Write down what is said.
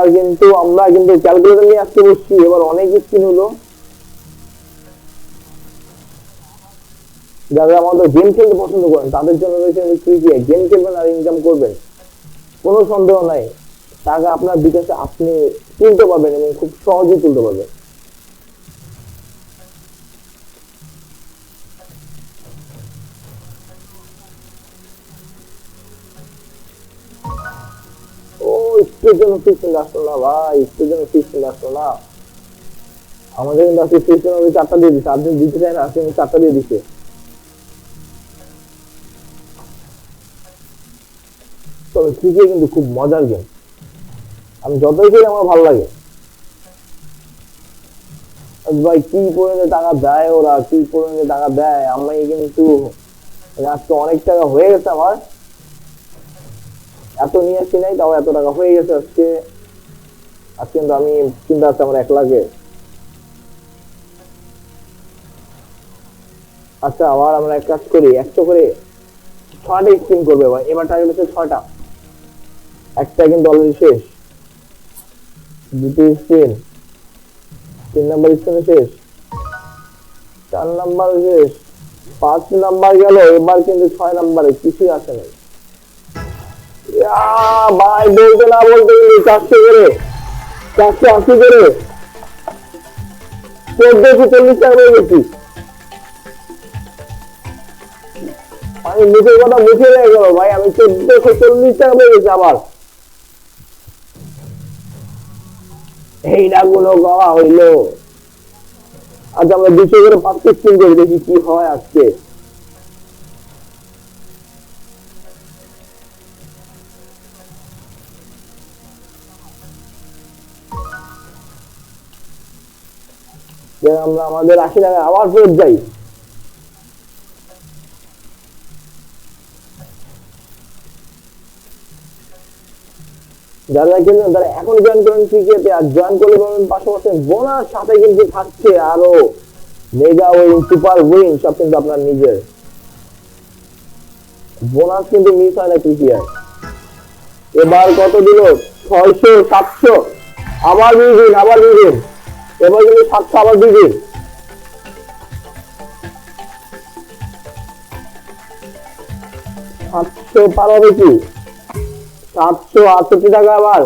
এবার কিন্তু আমরা কিন্তু ক্যালকুলেটর নিয়ে আসতে বসছি। এবার অনেক স্ক্রিন হলো। যারা আমাদের গেম খেলতে পছন্দ করেন, তাদের জন্য রয়েছে ক্রিকেট গেম খেলবেন আর ইনকাম করবেন। কোনো সন্দেহ নাই। টাকা আপনার বিকাশে আপনি তুলতে পারবেন এবং খুব সহজেই তুলতে পারবেন। ভাই আমাদের কিন্তু আজকে হবে চারটা দিয়ে আপনি দিতে চায় না আজকে কিন্তু চারটা দিয়ে তবে ক্রিকেট কিন্তু খুব মজার গেম আমি যতই খেলি আমার ভালো লাগে ভাই কি পরিমাণে টাকা দেয় ওরা কি পরিমাণে টাকা দেয় আমি কিন্তু আজকে অনেক টাকা হয়ে গেছে আমার এত নিয়ে আসছি নাই, তাও এত টাকা হয়ে গেছে আজকে। আজকে কিন্তু আমি চিন্তা আছে আমার এক লাখে আচ্ছা আবার আমরা এক কাজ করি, একশো করে ছয়টা স্পিন করবে এবার এবার টার্গেট হচ্ছে ছয়টা। একটা কিন্তু অলরেডি শেষ। দুটি স্পিন তিন নাম্বার স্পিনে শেষ। চার নাম্বার শেষ। পাঁচ নাম্বার গেল, এবার কিন্তু ছয় নাম্বারে, কিছুই আসে নাই। ভাই, বলতে না বলতে গেলে চারশো করে। চারশো আশি করে। চোদ্দশো চল্লিশ টাকা হয়ে গেছি আমি মুখের কথা মুখে রেখে গেল, ভাই, আমি চোদ্দশো চল্লিশ টাকা পেয়ে গেছি আবার। এইটা কোনো গাওয়া হইল। আচ্ছা আমরা দুশো করে পাঁচ করে দেখি কি হয় আজকে। যে আমরা আমাদের আশি টাকা আবার ফেরত যাই। যারা তারা এখন জয়েন করেন ক্রিকেটে আর জয়েন সাথে কিন্তু থাকছে আরও মেগা উইন সুপার উইন সব কিন্তু আপনার নিজের। বোনাস কিন্তু মিস হয় না ক্রিকেট এবার কত দিল? ছয়শো, সাতশো। আবার বিদিন আবার বিদিন এবার কিন্তু সাতশো আবার বিদিন সাতশো পার হবে কি? সাতশো আটষট্টি টাকা আবার।